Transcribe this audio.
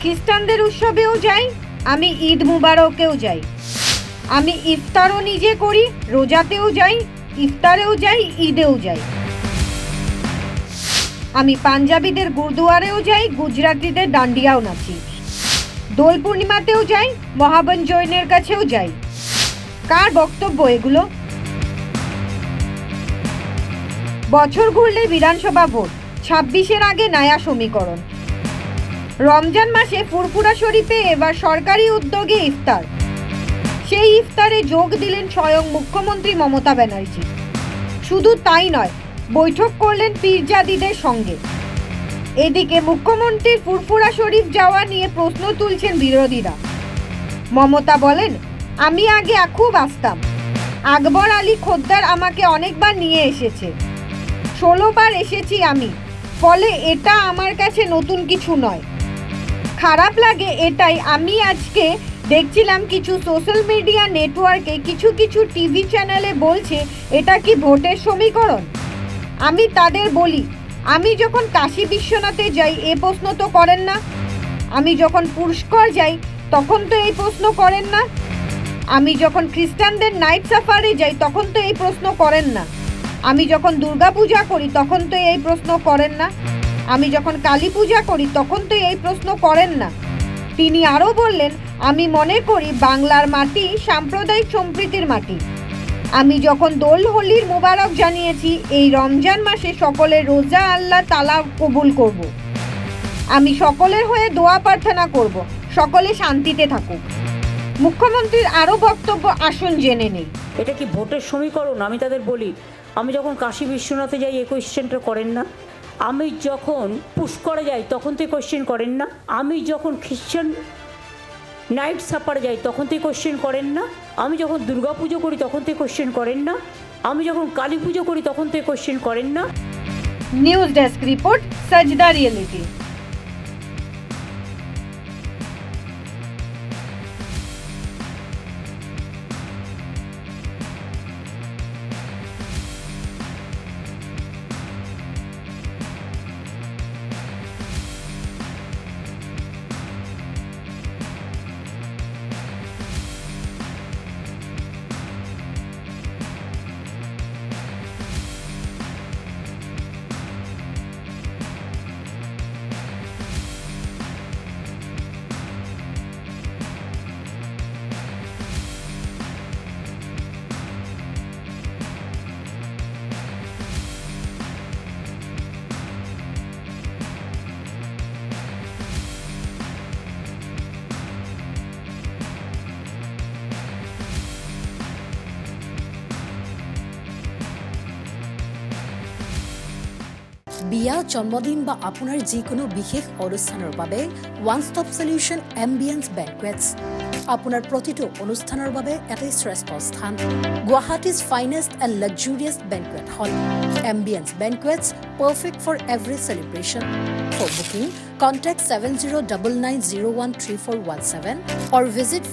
খ্রিস্টানদের উৎসবেও যাই, আমি ঈদ মুবারকেও যাই। আমি ইফতারও নিজে করি, রোজাতেও যাই, ইফতারেও যাই, ঈদেও যাই। আমি পাঞ্জাবিদের গুরুদুয়ারেও যাই, গুজরাটিদের ডান্ডিয়াও নাচি। দোল পূর্ণিমাতেও যাই, মহাবন জৈনের কাছেও যাই। কার বক্তব্য এগুলো? বছর ঘুরলে বিধানসভা ভোট, ছাব্বিশের আগে নায়া সমীকরণ। রমজান মাসে ফুরফুরা শরীফে এবার সরকারি উদ্যোগে ইফতার। সেই ইফতারে যোগ দিলেন স্বয়ং মুখ্যমন্ত্রী মমতা ব্যানার্জি। শুধু তাই নয়, বৈঠক করলেন পীরজাদিদের সঙ্গে। এদিকে মুখ্যমন্ত্রীর ফুরফুরা শরীফ যাওয়া নিয়ে প্রশ্ন তুলছেন বিরোধীরা। মমতা বলেন, আমি আগে খুব আসতাম। আকবর আলী খোদ্দার আমাকে অনেকবার নিয়ে এসেছে। ষোলোবার এসেছি আমি, ফলে এটা আমার কাছে নতুন কিছু নয়। খারাপ লাগে এটাই। আমি আজকে দেখছিলাম কিছু সোশ্যাল মিডিয়া নেটওয়ার্কে কিছু কিছু টিভি চ্যানেলে বলছে, এটা কি ভোটের সমীকরণ? আমি তাদের বলি, আমি যখন কাশী বিশ্বনাথে যাই, এ প্রশ্ন তো করেন না। আমি যখন পুরস্কার যাই, তখন তো এই প্রশ্ন করেন না। আমি যখন খ্রিস্টানদের নাইট সাফারে যাই, তখন তো এই প্রশ্ন করেন না। আমি যখন দুর্গা পূজা করি, তখন তো এই প্রশ্ন করেন না। আমি যখন কালী পূজা করি, তখন তো এই প্রশ্ন করেন না। তিনি আরও বললেন, আমি মনে করি বাংলার মাটি সাম্প্রদায়িক সম্প্রীতির মাটি। আমি যখন দোল হোলির মোবারক জানিয়েছি, এই রমজান মাসে সকলে রোজা, আল্লাহ, তালা কবুল করব। আমি সকলের হয়ে দোয়া প্রার্থনা করব। সকলে শান্তিতে থাকুক। মুখ্যমন্ত্রীর আরও বক্তব্য আসুন জেনে নেই। এটা কি ভোটের সমীকরণ? আমি তাদের বলি, আমি যখন কাশী বিশ্বনাথে যাই এই কোয়েশ্চেনটা করেন না? আমি যখন পুষ্করে যাই, তখন তো কোশ্চেন করেন না। আমি যখন খ্রিশ্চান নাইট সাপার যাই, তখন তো কোয়েশ্চেন করেন না। আমি যখন দুর্গা পুজো করি, তখন তো কোয়েশ্চেন করেন না। আমি যখন কালী পুজো করি, তখন তো কোশ্চেন করেন না। নিউজ ডেস্ক রিপোর্ট সজদা রিয়েলিটি বিয়া, জন্মদিন বা আপোনাৰ যিকোনো বিশেষ অনুষ্ঠানৰ বাবে one stop solution Ambience Banquets আপোনাৰ প্ৰতিটো অনুষ্ঠানৰ বাবে এটাই শ্ৰেষ্ঠ স্থান। Guwahati's finest and luxurious banquet hall ambience banquets perfect for every celebration for booking contact seven zero' double nine zero' one three four one seven or visit